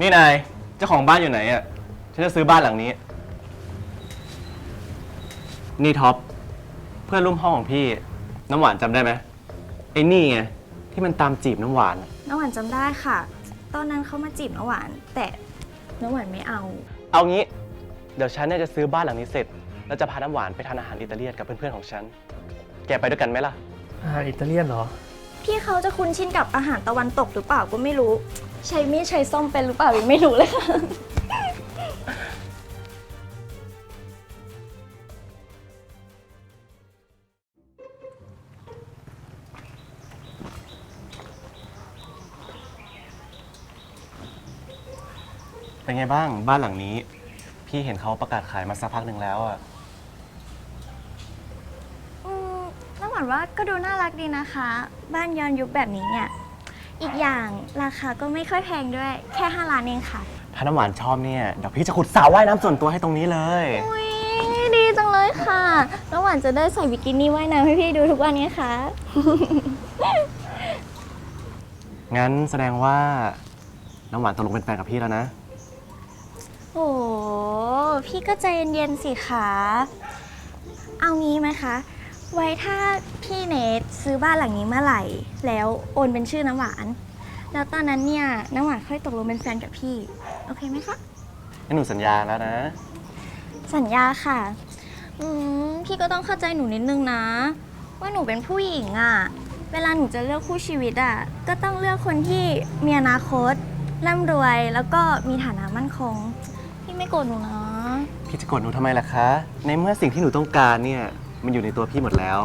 นี่นาย เจ้าของบ้านอยู่ไหนอะ ฉันจะซื้อบ้านหลังนี้ นี่ท็อป เพื่อนร่วมห้องของพี่ น้ำหวานจำได้ไหมไอ้นี่ไงที่มันตามจีบน้ำหวานอะน้ำหวานจำได้ค่ะ ตอนนั้นเขามาจีบน้ำหวาน แต่น้ำหวานไม่เอา เอางี้ เดี๋ยวฉันเนี่ยจะซื้อบ้านหลังนี้เสร็จ แล้วจะพาน้ำหวานไปทานอาหารอิตาเลียนกับเพื่อนๆของฉัน แกไปด้วยกันไหมล่ะ อาหารอิตาเลียนเหรอ พี่เขาจะคุ้นชินกับอาหารตะวันตกหรือเปล่าก็ไม่รู้ ใช้มีดใช้ส้อมเป็นหรือเปล่ายังไม่รู้เลยค่ะ เป็นไงบ้างบ้านหลังนี้ พี่เห็นเขาประกาศขายมาสักพักหนึ่งแล้วอะอืมน้ำหวานว่าก็ดูน่ารักดีนะคะ บ้านย้อนยุคแบบนี้เนี่ย อีกอย่างราคาก็ไม่ค่อยแพงด้วย แค่ 5 ล้านเองค่ะ ถ้าน้ำหวานชอบเนี่ยเดี๋ยวพี่จะขุดสระว่ายน้ำส่วนตัวให้ตรงนี้เลย อุ้ยดีจังเลยค่ะน้ำหวานจะได้ใส่บิกินี่ว่ายน้ำให้พี่ดูทุกวันไงคะ งั้นแสดงว่าน้ำหวานตกลงเป็นแฟนกับพี่แล้วนะ โอ้พี่ก็ใจเย็นๆสิคะ เอางี้ไหมคะ ไว้ถ้าพี่เนทซื้อบ้านหลังนี้เมื่อไหร่ แล้วโอนเป็นชื่อน้ำหวาน แล้วตอนนั้นเนี่ยน้ำหวานค่อยตกลงเป็นแฟนกับพี่ โอเคไหมคะ งั้นหนูสัญญาแล้วนะ สัญญาค่ะ อืมพี่ก็ต้องเข้าใจหนูนิดนึงนะ ว่าหนูเป็นผู้หญิงอะ่ะ เวลาหนูจะเลือกคู่ชีวิตอะ่ะ ก็ต้องเลือกคนที่มีอนาคตร่ำรวยแล้วก็มีฐานะมั่นคง พี่ไม่โกรธหนูนะ พี่จะกดหนูทำไมล่ะคะ ในเมื่อสิ่งที่หนูต้องการเนี่ย มันอยู่ในตัวพี่หมดแล้ว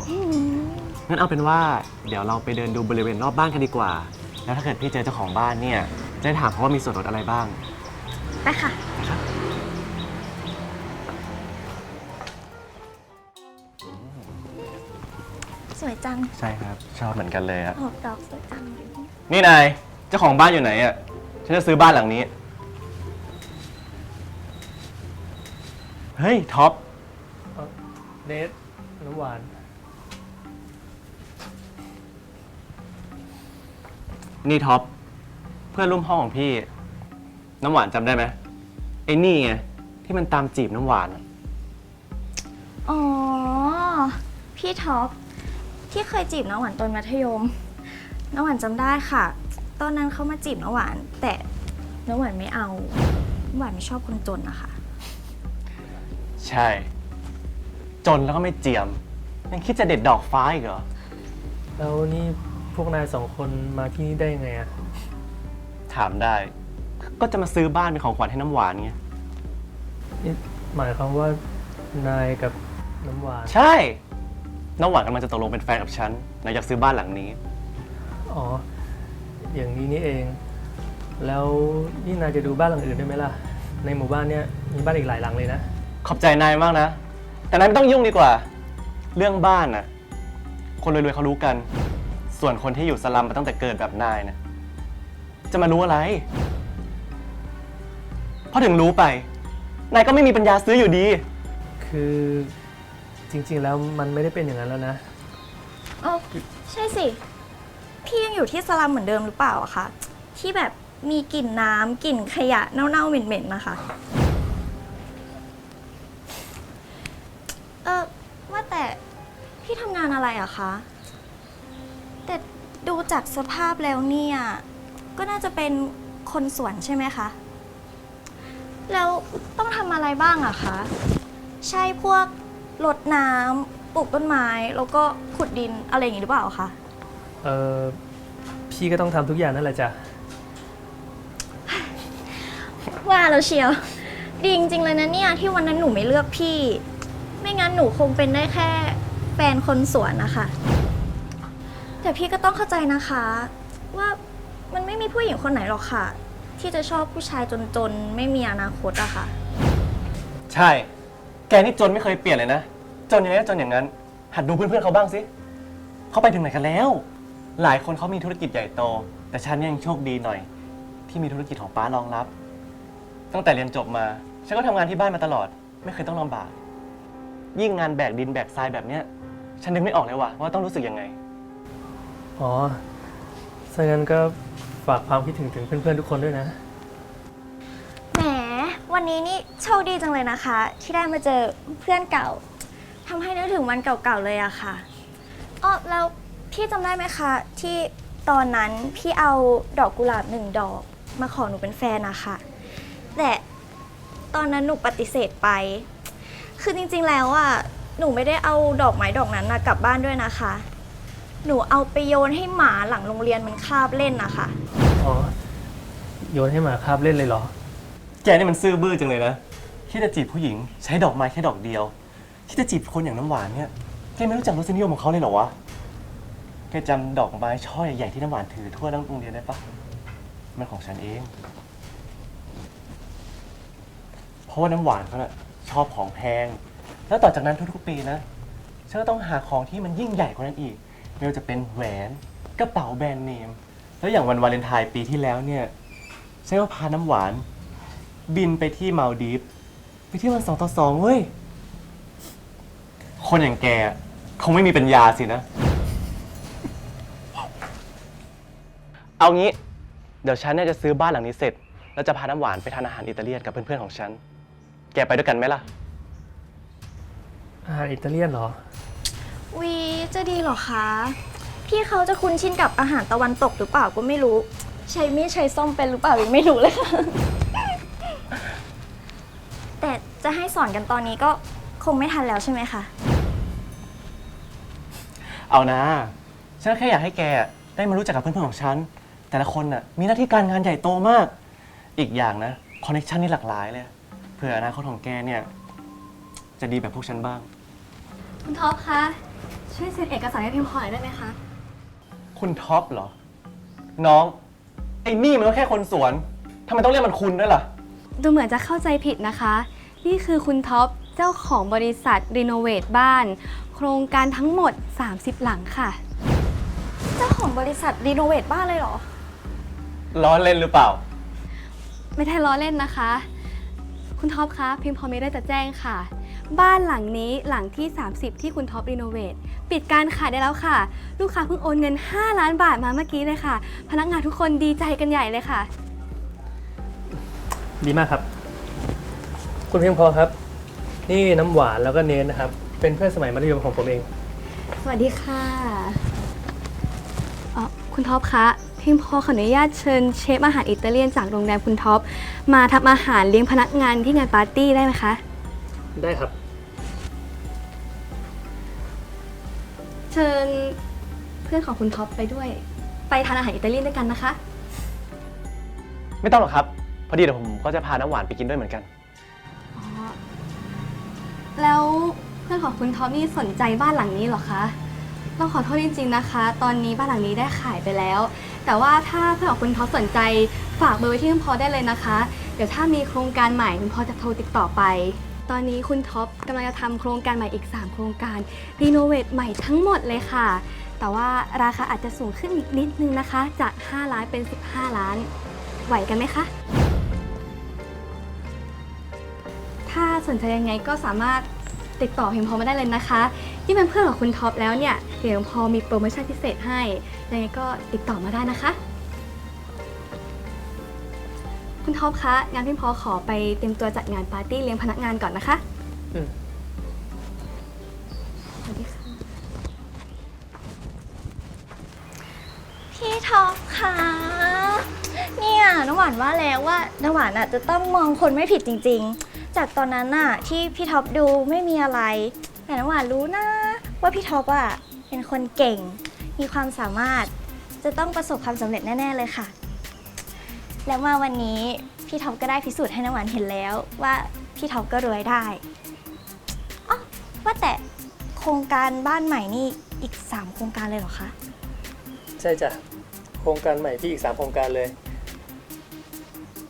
งั้นเอาเป็นว่าเดี๋ยวเราไปเดินดูบริเวณรอบบ้านกันดีกว่า แล้วถ้าเกิดพี่เจอเจ้าของบ้านเนี่ยจะได้ถามเขาว่ามีส่วนลดอะไรบ้าง ไปค่ะ สวยจังใช่ครับ ชอบเหมือนกันเลยอะออกดอกสวยจังนี่นายเจ้าของบ้านอยู่ไหนอะฉันจะซื้อบ้านหลังนี้ เฮ้ยท็อป เนท น้ำหวาน นี่ท็อป เพื่อนร่วมห้องของพี่ น้ำหวานจำได้ไหมไอ้นี่ไงที่มันตามจีบน้ำหวานอะอ๋อ พี่ท็อป ที่เคยจีบน้องหวานตอนมัธยม น้องหวานจำได้ค่ะ ตอนนั้นเขามาจีบน้องหวาน แต่น้องหวานไม่เอาน้องหวานไม่ชอบคนจนนะคะ ใช่ จนแล้วก็ไม่เจียม ยังคิดจะเด็ดดอกฟ้าอีกเหรอ แล้วนี่พวกนายสองคนมาที่นี่ได้ยังไงอะถามได้ ก็จะมาซื้อบ้านเป็นของขวัญให้น้ำหวานไง นี่หมายความว่านายกับน้ำหวาน ใช่ น้ำหวานกำลังจะตกลงเป็นแฟนกับฉันนายอยากซื้อบ้านหลังนี้ อ๋อ อย่างนี้นี่เอง แล้วนี่นายจะดูบ้านหลังอื่นได้ไหมล่ะ ในหมู่บ้านเนี่ยมีบ้านอีกหลายหลังเลยนะ ขอบใจนายมากนะ แต่นายไม่ต้องยุ่งดีกว่า เรื่องบ้านน่ะ คนรวยๆเขารู้กัน ส่วนคนที่อยู่สลัมมาตั้งแต่เกิดแบบนายนะจะมารู้อะไร เพราะถึงรู้ไป นายก็ไม่มีปัญญาซื้ออยู่ดี คือจริงๆแล้วมันไม่ได้เป็นอย่างนั้นแล้วนะ เอ้าใช่สิ พี่ยังอยู่ที่สลัมเหมือนเดิมหรือเปล่าอะคะที่แบบมีกลิ่นน้ำกลิ่นขยะเน่าๆเหม็นๆนะคะ เออว่าแต่ พี่ทำงานอะไรอะคะ แต่ดูจากสภาพแล้วเนี่ย ก็น่าจะเป็นคนสวนใช่ไหมคะ แล้วต้องทำอะไรบ้างอะคะ ใช่พวกรดน้ำปลูกต้นไม้ แล้วก็ขุดดินอะไรอย่างนี้หรือเปล่าคะ เออพี่ก็ต้องทำทุกอย่างนั่นแหละจ้ะ ว่าแล้วเชียว ดีจริงๆเลยนะเนี่ยที่วันนั้นหนูไม่เลือกพี่ ไม่งั้นหนูคงเป็นได้แค่ แฟนคนสวนนะคะ แต่พี่ก็ต้องเข้าใจนะคะ ว่ามันไม่มีผู้หญิงคนไหนหรอกค่ะ ที่จะชอบผู้ชายจนๆ ไม่มีอนาคตอะค่ะ ใช่ แกนี่จนไม่เคยเปลี่ยนเลยนะ จนอย่างนี้จนอย่างนั้น หัดดูเพื่อนๆเขาบ้างสิเขาไปถึงไหนกันแล้ว หลายคนเขามีธุรกิจใหญ่โต แต่ฉันยังโชคดีหน่อย ที่มีธุรกิจของป้ารองรับ ตั้งแต่เรียนจบมา ฉันก็ทำงานที่บ้านมาตลอด ไม่เคยต้องลำบาก ยิ่งงานแบกดินแบกทรายแบบเนี้ย ฉันนึกไม่ออกเลยว่ะว่าต้องรู้สึกยังไง อ๋อถ้างั้นก็ฝากความคิดถึงถึงเพื่อนๆทุกคนด้วยนะวันนี้นี่โชคดีจังเลยนะคะ ที่ได้มาเจอเพื่อนเก่าทำให้นึกถึงวันเก่าๆเลยอะค่ะอ๋อแล้วพี่จำได้ไหมคะ ที่ตอนนั้นพี่เอาดอกกุหลาบหนึ่งดอก มาขอหนูเป็นแฟนนะคะแต่ตอนนั้นหนูปฏิเสธไป คือจริงๆแล้วอะ หนูไม่ได้เอาดอกไม้ดอกนั้นนะกลับบ้านด้วยนะคะ หนูเอาไปโยนให้หมาหลังโรงเรียนมันคาบเล่นนะคะ อ๋อ โยนให้หมาคาบเล่นเลยเหรอ แกนี่มันซื่อบื้อจังเลยนะที่จะจีบผู้หญิงใช้ดอกไม้แค่ดอกเดียวที่จะจีบคนอย่างน้ำหวานเนี่ย แกไม่รู้จักรสนิยมของเขาเลยเหรอวะ แกจำดอกไม้ช่อใหญ่ๆที่น้ำหวานถือทั่วทั้งโรงเรียนได้ปะมันของฉันเอง เพราะว่าน้ำหวานเขาน่ะชอบของแพง แล้วต่อจากนั้นทุกๆปีนะฉันก็ต้องหาของที่มันยิ่งใหญ่กว่านั้นอีก ไม่ว่าจะเป็นแหวนกระเป๋าแบรนด์เนม แล้วอย่างวันวาเลนไทน์ปีที่แล้วเนี่ยฉันก็พาน้ำหวาน บินไปที่มาลดีฟไปเที่ยววันสองต่อสองเว้ย คนอย่างแกคงไม่มีปัญญาสินะ เอางี้ เดี๋ยวฉันเนี่ยจะซื้อบ้านหลังนี้เสร็จ แล้วจะพาน้ำหวานไปทานอาหารอิตาเลียนกับเพื่อนๆของฉัน แกไปด้วยกันไหมล่ะ อาหารอิตาเลียนเหรอ วีจะดีเหรอคะ พี่เขาจะคุ้นชินกับอาหารตะวันตกหรือเปล่าก็ไม่รู้ ใช้มีดใช้ส้มเป็นหรือเปล่ายังไม่รู้เลยค่ะ แต่จะให้สอนกันตอนนี้ก็คงไม่ทันแล้วใช่ไหมคะ เอานะ ฉันแค่อยากให้แกได้มารู้จักกับเพื่อนๆของฉัน แต่ละคนน่ะมีหน้าที่การงานใหญ่โตมาก อีกอย่างนะคอนเนคชันนี่หลากหลายเลย เผื่ออนาคตของแกเนี่ย จะดีแบบพวกฉันบ้าง คุณท็อปคะ ช่วยเซ็นเอกสารให้พิมพ์หน่อยได้ไหมคะ คุณท็อปเหรอ น้อง ไอ้นี่มันก็แค่คนสวนทำไมต้องเรียกมันคุณด้วยล่ะ ดูเหมือนจะเข้าใจผิดนะคะ นี่คือคุณท็อป เจ้าของบริษัทรีโนเวทบ้าน โครงการทั้งหมด 30 หลังค่ะ เจ้าของบริษัทรีโนเวทบ้านเลยเหรอ ล้อเล่นหรือเปล่า ไม่ได้ล้อเล่นนะคะ คุณท็อปคะ พิมพ์พอมีได้จะแจ้งค่ะ บ้านหลังนี้หลังที่ 30 ที่คุณท็อปรีโนเวทปิดการขายได้แล้วค่ะ ลูกค้าเพิ่งโอนเงิน 5 ล้านบาทมาเมื่อกี้เลยค่ะ พนักงานทุกคนดีใจกันใหญ่เลยค่ะ ดีมากครับ คุณเพียงพอครับ นี่น้ำหวานแล้วก็เนนนะครับ เป็นเพื่อนสมัยมัธยมของผมเอง สวัสดีค่ะเอ่อคุณท็อปคะพิมพอขออนุญาตเชิญเชฟอาหารอิตาเลียนจากโรงแรมคุณท็อปมาทำอาหารเลี้ยงพนักงานที่งานปาร์ตี้ได้ไหมคะ ได้ครับ เชิญเพื่อนของคุณท็อปไปด้วย ไปทานอาหารอิตาเลียนด้วยกันนะคะ ไม่ต้องหรอกครับ พอดีเดี๋ยวผมก็จะพาน้ำหวานไปกินด้วยเหมือนกัน อ๋อ แล้วเพื่อนของคุณท็อปนี่สนใจบ้านหลังนี้เหรอคะต้องขอโทษจริง ๆ นะคะ ตอนนี้บ้านหลังนี้ได้ขายไปแล้ว แต่ว่าถ้าเพื่อนของคุณท็อปสนใจฝากเบอร์ไว้ที่คุณพอได้เลยนะคะ เดี๋ยวถ้ามีโครงการใหม่คุณพอจะโทรติดต่อไป ตอนนี้คุณท็อปกำลังจะทำโครงการใหม่อีก 3 โครงการรีโนเวทใหม่ทั้งหมดเลยค่ะ แต่ว่าราคาอาจจะสูงขึ้นอีกนิดนึงนะคะ จาก 5 ล้านเป็น 15 ล้าน ไหวกันไหมคะ ถ้าสนใจยังไงก็สามารถติดต่อพิมพอมาได้เลยนะคะที่เป็นเพื่อนของคุณท็อปแล้วเนี่ยเดี๋ยวพอมีโปรโมชั่นพิเศษให้ยังไงก็ติดต่อมาได้นะคะ คุณท็อปคะงานพิมพอขอไปเตรียมตัวจัดงานปาร์ตี้เลี้ยงพนักงานก่อนนะคะอืม สวัสดีค่ะพี่ท็อปคะเนี่ยน้ำหวานว่าแล้วว่าน้ำหวานอะจะต้องมองคนไม่ผิดจริง ๆ จากตอนนั้นน่ะที่พี่ท็อปดูไม่มีอะไร แต่น้ำหวานรู้นะ ว่าพี่ท็อปอะเป็นคนเก่ง มีความสามารถจะต้องประสบความสำเร็จแน่ ๆ เลยค่ะ แล้วมาวันนี้พี่ท็อปก็ได้พิสูจน์ให้น้ำหวานเห็นแล้วว่าพี่ท็อปก็รวยได้อ๋อว่าแต่โครงการบ้านใหม่นี่อีก 3 โครงการเลยเหรอคะ ใช่จ้ะ โครงการใหม่พี่อีก 3 โครงการเลย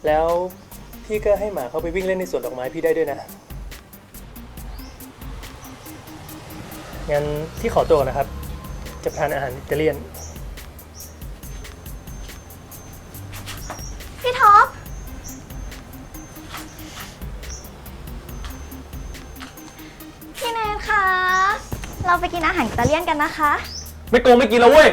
แล้วพี่ก็ให้หมาเขาไปวิ่งเล่นในสวนดอกไม้พี่ได้ด้วยนะ งั้นพี่ขอตัวก่อนนะครับ จะทานอาหารอิตาเลียน เราไปกินอาหารอิตาเลียนกันนะคะ ไม่โกงไม่กินแล้วเว้ย